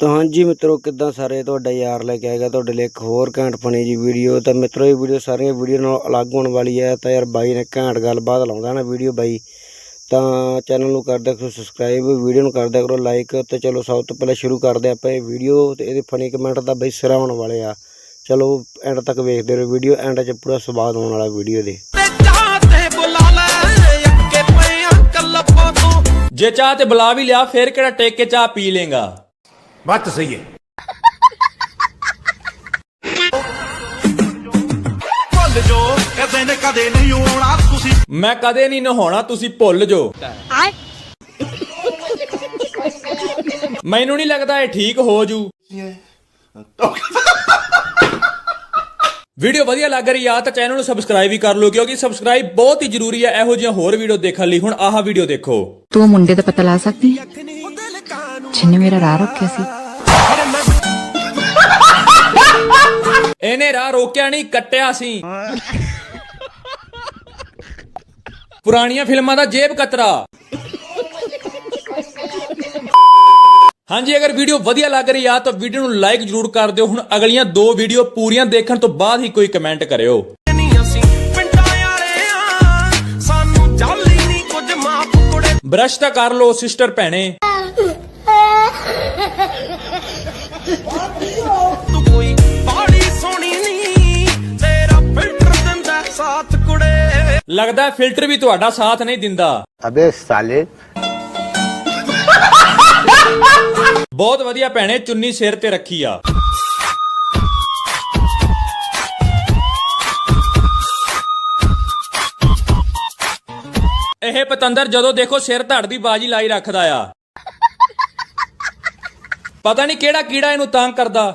ਤਾਂ ਹਾਂਜੀ ਮਿੱਤਰੋ ਕਿੱਦਾਂ ਸਾਰੇ ਤੁਹਾਡਾ ਯਾਰ ਲੈ ਕੇ ਆਏਗਾ ਤੁਹਾਡੇ ਲਈ ਇੱਕ ਹੋਰ ਘੈਂਟ ਫਨੀ ਜੀ ਵੀਡੀਓ। ਤਾਂ ਮਿੱਤਰੋ ਇਹ ਵੀਡੀਓ ਸਾਰੀਆਂ ਵੀਡੀਓ ਨਾਲ ਅਲੱਗ ਹੋਣ ਵਾਲੀ ਹੈ। ਤਾਂ ਯਾਰ ਬਾਈ ਨੇ ਘੈਂਟ ਗੱਲਬਾਤ ਲਾਉਂਦਾ ਨਾ ਵੀਡੀਓ ਬਾਈ ਤਾਂ ਚੈਨਲ ਨੂੰ ਕਰ ਦਿਆ ਕਰੋ ਸਬਸਕ੍ਰਾਈਬ ਵੀਡੀਓ ਨੂੰ ਕਰ ਦਿਆ ਕਰੋ ਲਾਈਕ ਤੇ ਚਲੋ ਸਭ ਤੋਂ ਪਹਿਲਾਂ ਸ਼ੁਰੂ ਕਰਦੇ ਆਪਾਂ ਇਹ ਵੀਡੀਓ ਤੇ ਇਹਦੇ ਫਨੀ ਕਮੈਂਟ ਤਾਂ ਬਈ ਸਿਰਾ ਹੋਣ ਵਾਲੇ ਆ। ਚਲੋ ਐਂਡ ਤੱਕ ਵੇਖਦੇ ਰਹੋ ਵੀਡੀਓ ਐਂਡ 'ਚ ਪੂਰਾ ਸਵਾਦ ਆਉਣ ਵਾਲਾ ਵੀਡੀਓ ਦੇ। ਤੇ ਚਾਹ ਤੇ ਬੁਲਾ ਲੈ ਅੱਕੇ ਪਏ ਅੰਕਲ ਲੱਭੋ ਤੂੰ। ਜੇ ਚਾਹ ਤੇ ਬੁਲਾ ਵੀ ਲਿਆ ਫੇਰ ਕਿਹੜਾ ਟੇਕ ਕੇ ਚਾਹ ਪੀ ਲੇਗਾ? बात तो सही है ਭੁੱਲ ਜੋ ਕਦੇ ਨੇ ਕਦੇ ਨਹੀਂ ਆਉਣਾ ਤੁਸੀਂ ਮੈਂ ਕਦੇ ਨਹੀਂ ਨਹਾਉਣਾ ਤੁਸੀਂ ਭੁੱਲ ਜੋ ਮੈਨੂੰ ਨਹੀਂ ਲੱਗਦਾ ਇਹ ਠੀਕ ਹੋ ਜੂ ਵੀਡੀਓ ਵਧੀਆ ਲੱਗ ਰਹੀ ਆ ਤਾਂ ਚੈਨਲ ਨੂੰ ਸਬਸਕ੍ਰਾਈਬ ਵੀ ਕਰ ਲਓ ਕਿਉਂਕਿ ਸਬਸਕ੍ਰਾਈਬ ਬਹੁਤ ਹੀ ਜ਼ਰੂਰੀ ਹੈ ਇਹੋ ਜਿਹੀਆਂ ਹੋਰ ਵੀਡੀਓ ਦੇਖਣ ਲਈ ਹੁਣ ਆਹ ਵੀਡੀਓ ਦੇਖੋ ਤੂੰ ਮੁੰਡੇ ਦਾ ਪਤਾ ਲਾ ਸਕਦੀ ਹੈ ਜਿਹਨੇ ਮੇਰਾ ਰਾਹ ਰੋਕਿਆ ਸੀ ਇਹਨੇ ਰਾਹ ਰੋਕਿਆ ਨਹੀਂ ਕੱਟਿਆ ਸੀ। ਪੁਰਾਣੀਆਂ ਫਿਲਮਾਂ ਦਾ ਜੇਬ ਕਤਰਾ। ਹਾਂਜੀ ਅਗਰ ਵੀਡੀਓ ਵਧੀਆ ਲੱਗ ਰਹੀ ਆ ਤਾਂ ਵੀਡੀਓ ਨੂੰ ਲਾਈਕ ਜ਼ਰੂਰ ਕਰ ਦਿਓ। ਹੁਣ ਅਗਲੀਆਂ ਦੋ ਵੀਡੀਓ ਪੂਰੀਆਂ ਦੇਖਣ ਤੋਂ ਬਾਅਦ ਹੀ ਕੋਈ ਕਮੈਂਟ ਕਰਿਓ। ਬ੍ਰਸ਼ ਤਾਂ ਕਰ ਲਓ ਸਿਸਟਰ ਭੈਣੇ। ਲੱਗਦਾ ਫਿਲਟਰ ਵੀ ਤੁਹਾਡਾ ਸਾਥ ਨਹੀਂ ਦਿੰਦਾ। ਅਬੇ ਸਾਲੇ। ਬਹੁਤ ਵਧੀਆ ਭੈਣੇ ਚੁੰਨੀ ਸਿਰ ਤੇ ਰੱਖੀ ਆ। ਇਹ ਪਤੰਦਰ ਜਦੋਂ ਦੇਖੋ ਸਿਰ ਧੜ ਦੀ ਬਾਜੀ ਲਾਈ ਰੱਖਦਾ ਆ। ਪਤਾ ਨਹੀਂ ਕਿਹੜਾ ਕੀੜਾ ਇਹਨੂੰ ਤੰਗ ਕਰਦਾ।